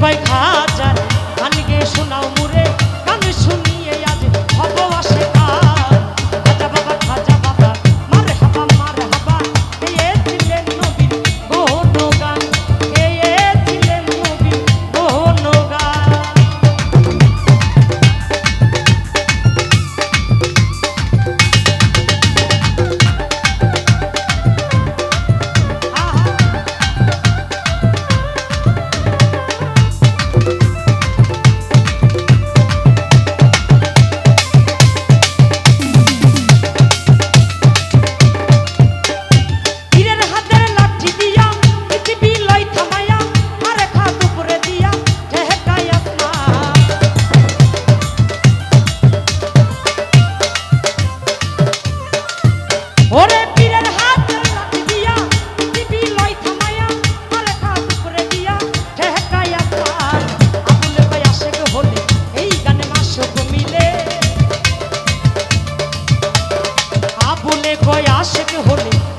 কয় গান কানকে শোনাও कोई आशिक होने